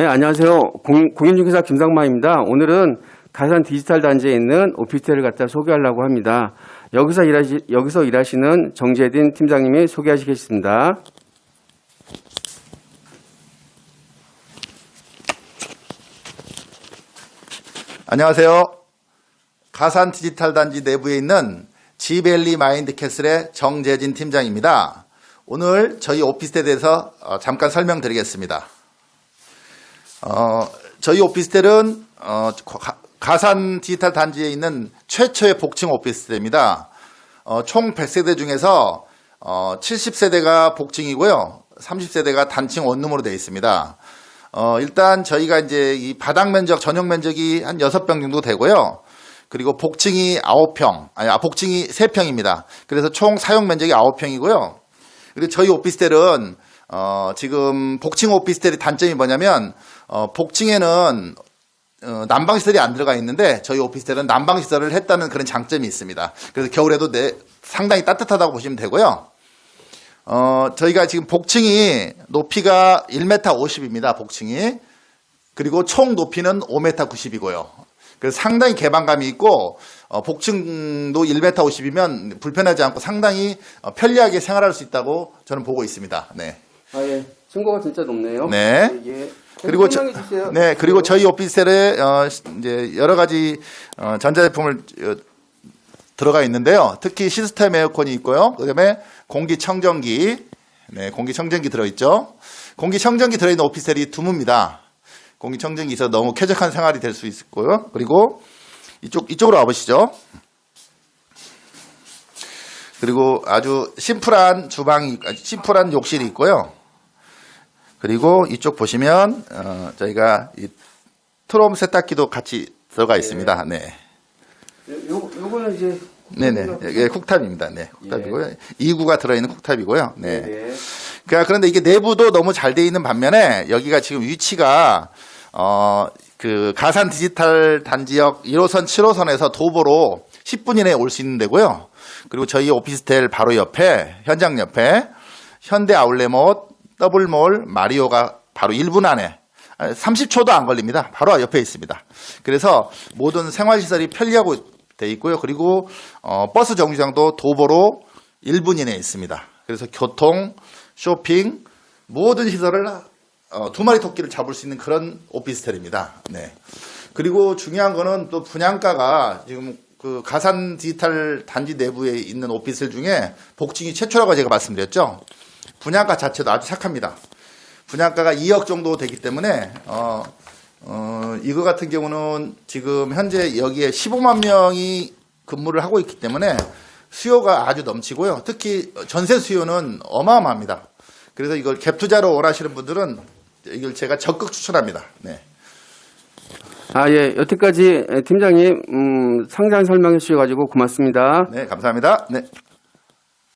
네, 안녕하세요. 공, 공인중개사 김상마입니다. 오늘은 가산 디지털 단지에 있는 오피스텔을 갖다 소개하려고 합니다. 여기서 일하시, 여기서 일하시는 정재딘 팀장님이 소개하시겠습니다. 안녕하세요. 가산 디지털 단지 내부에 있는 지벨리 마인드 캐슬의 정재진 팀장입니다. 오늘 저희 오피스텔에 대해서 어, 잠깐 설명드리겠습니다. 어, 저희 오피스텔은 어, 가- 가산 디지털 단지에 있는 최초의 복층 오피스텔입니다. 어, 총 100세대 중에서 어, 70세대가 복층이고요. 30세대가 단층 원룸으로 되어 있습니다. 어, 일단 저희가 이제 이 바닥 면적, 전용 면적이 한 6평 정도 되고요. 그리고 복층이 9평, 아니, 아, 복층이 3평입니다. 그래서 총 사용 면적이 9평이고요. 그리고 저희 오피스텔은, 어, 지금 복층 오피스텔의 단점이 뭐냐면, 어, 복층에는 어, 난방 시설이 안 들어가 있는데 저희 오피스텔은 난방 시설을 했다는 그런 장점이 있습니다. 그래서 겨울에도 내, 상당히 따뜻하다고 보시면 되고요. 어, 저희가 지금 복층이 높이가 1m 50입니다. 복층이. 그리고 총 높이는 5m 90이고요. 그래서 상당히 개방감이 있고 어, 복층도 1m 50이면 불편하지 않고 상당히 어, 편리하게 생활할 수 있다고 저는 보고 있습니다. 네. 아, 예. 층고가 진짜 높네요. 네. 예. 그리고 저. 네 그리고 저희 오피스텔에 어, 시- 이제 여러 가지 어, 전자제품을 어, 들어가 있는데요. 특히 시스템 에어컨이 있고요. 그다음에 공기청정기, 네 공기청정기 들어있죠. 공기청정기 들어있는 오피스텔이 드뭅니다. 공기청정기 있어 서 너무 쾌적한 생활이 될 수 있고요. 그리고 이쪽 이쪽으로 와보시죠. 그리고 아주 심플한 주방이 심플한 욕실이 있고요. 그리고 이쪽 보시면 어, 저희가 이 트롬 세탁기도 같이 들어가 있습니다. 네. 요, 요거는 이제. 네네. 이게 쿡탑입니다. 네. 쿡탑이고요. 2구가 들어있는 쿡탑이고요. 네. 네. 그러니까 그런데 이게 내부도 너무 잘 돼 있는 반면에 여기가 지금 위치가 어 그 가산 디지털 단지역 1호선 7호선에서 도보로 10분 이내에 올 수 있는 데고요. 그리고 저희 오피스텔 바로 옆에 현장 옆에 현대 아울렛몰, 더블몰, 마리오가 바로 1분 안에 30초도 안 걸립니다. 바로 옆에 있습니다. 그래서 모든 생활시설이 편리하고 돼 있고요. 그리고 어, 버스 정류장도 도보로 1분 이내에 있습니다. 그래서 교통, 쇼핑 모든 시설을 어, 두 마리 토끼를 잡을 수 있는 그런 오피스텔입니다. 네. 그리고 중요한 거는 또 분양가가 지금 그 가산 디지털 단지 내부에 있는 오피스텔 중에 복층이 최초라고 제가 말씀드렸죠. 분양가 자체도 아주 착합니다. 분양가가 2억 정도 되기 때문에 어, 어, 이거 같은 경우는 지금 현재 여기에 15만 명이 근무를 하고 있기 때문에 수요가 아주 넘치고요. 특히 전세 수요는 어마어마합니다. 그래서 이걸 갭 투자로 원하시는 분들은 이걸 제가 적극 추천합니다. 네. 아, 예. 여태까지 팀장님, 음, 상장 설명해 주셔가지고 고맙습니다. 네, 감사합니다. 네.